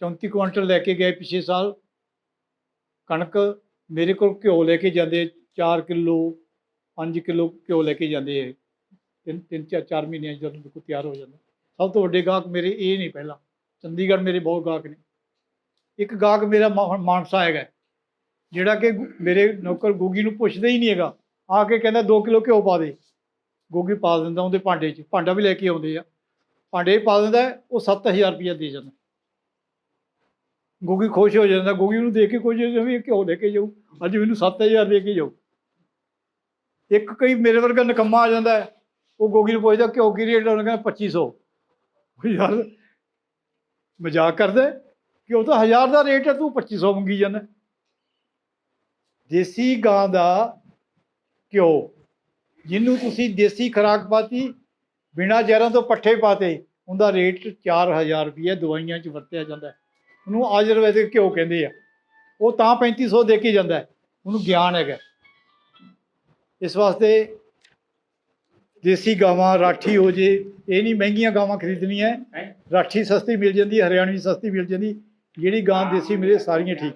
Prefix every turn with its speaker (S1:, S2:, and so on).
S1: 34 quintal ਲੈ ਕੇ ਗਏ ਪਿਛਲੇ ਸਾਲ। ਕਣਕ ਮੇਰੇ ਕੋਲ ਘਿਓ ਲੈ ਕੇ ਜਾਂਦੇ 4 ਕਿਲੋ 5 ਕਿਲੋ ਘਿਓ ਲੈ ਕੇ ਜਾਂਦੇ ਹੈ ਤਿੰਨ ਤਿੰਨ ਚਾਰ ਚਾਰ ਮਹੀਨਿਆਂ 'ਚ ਜਦੋਂ ਬਿਲਕੁਲ ਤਿਆਰ ਹੋ ਜਾਂਦਾ। ਸਭ ਤੋਂ ਵੱਡੇ ਗਾਹਕ ਮੇਰੇ ਇਹ ਨਹੀਂ ਪਹਿਲਾਂ। ਚੰਡੀਗੜ੍ਹ ਮੇਰੇ ਬਹੁਤ ਗਾਹਕ ਨੇ। ਇੱਕ ਗਾਹਕ ਮੇਰਾ ਮਾ- ਮਾਨਸਾ ਹੈਗਾ। ਜਿਹੜਾ ਕਿ ਗੁ- ਮੇਰੇ ਨੌਕਰ ਗੋਗੀ ਨੂੰ ਪੁੱਛਦਾ ਹੀ ਨਹੀਂ ਹੈਗਾ। ਆ ਕੇ ਕਹਿੰਦਾ 2 ਕਿਲੋ ਘਿਓ ਪਾ ਦੇ। ਗੋਗੀ ਪਾ ਦਿੰਦਾ ਉਹਦੇ ਭਾਂਡੇ 'ਚ। ਭਾਂਡਾ ਵੀ ਲੈ ਕੇ ਆਉਂਦੇ ਆ। ਭਾਂਡੇ 'ਚ ਪਾ ਦਿੰਦਾ ਹੈ, ਉਹ 7000 ਰੁਪਇਆ ਦੇ ਜਾਂਦਾ। ਗੋਗੀ ਖੁਸ਼ ਹੋ ਜਾਂਦਾ, ਗੋਗੀ ਨੂੰ ਦੇਖ ਕੇ ਕੁਝ ਵੀ ਘਿਓ ਲੈ ਕੇ ਜਾਊ? ਅੱਜ ਮੈਨੂੰ 7000 ਦੇ ਕੇ ਜਾਊ। ਇੱਕ ਕਈ ਮੇਰੇ ਵਰਗਾ ਨਕਮਾ ਆ ਜਾਂਦਾ ਉਹ ਗੋਗੀ ਨੂੰ ਪੁੱਛਦਾ ਘਿਓ ਕੀ ਰੇਟ ਉਹਨੇ ਕਹਿੰਦਾ 2500 ਯਾਰ ਮਜ਼ਾਕ ਕਰਦਾ ਹੈ? ਕਿ ਉਹ ਤਾਂ 1000 ਦਾ ਰੇਟ ਹੈ ਤੂੰ 2500 ਮੰਗੀ ਜਾਂਦਾ ਦੇਸੀ ਗਾਂ ਦਾ ਘਿਓ, ਜਿਹਨੂੰ ਤੁਸੀਂ ਦੇਸੀ ਖੁਰਾਕ ਪਾਤੀ, ਬਿਨਾ ਜ਼ਹਿਰਾਂ ਤੋਂ ਪੱਠੇ ਪਾਤੇ, ਉਹਦਾ ਰੇਟ 4000 ਰੁਪਏ ਦਵਾਈਆਂ 'ਚ ਵਰਤਿਆ ਜਾਂਦਾ ਉਹਨੂੰ ਆਯੁਰਵੈਦਿਕ ਘਿਓ ਕਹਿੰਦੇ ਆ। ਉਹ ਤਾਂ 3500 ਦੇ ਕੇ ਜਾਂਦਾ ਉਹਨੂੰ ਗਿਆਨ ਹੈਗਾ। ਇਸ ਵਾਸਤੇ ਦੇਸੀ ਗਾਵਾਂ ਰਾਠੀ ਹੋ ਜੇ ਇਹ ਨਹੀਂ ਮਹਿੰਗੀਆਂ ਗਾਵਾਂ ਖਰੀਦਣੀਆਂ। ਰਾਠੀ ਸਸਤੀ ਮਿਲ ਜਾਂਦੀ ਹਰਿਆਣਵੀ ਸਸਤੀ ਮਿਲ ਜਾਂਦੀ। ਜਿਹੜੀ ਗਾਂ ਦੇਸੀ ਮਿਲੇ ਸਾਰੀਆਂ ਠੀਕ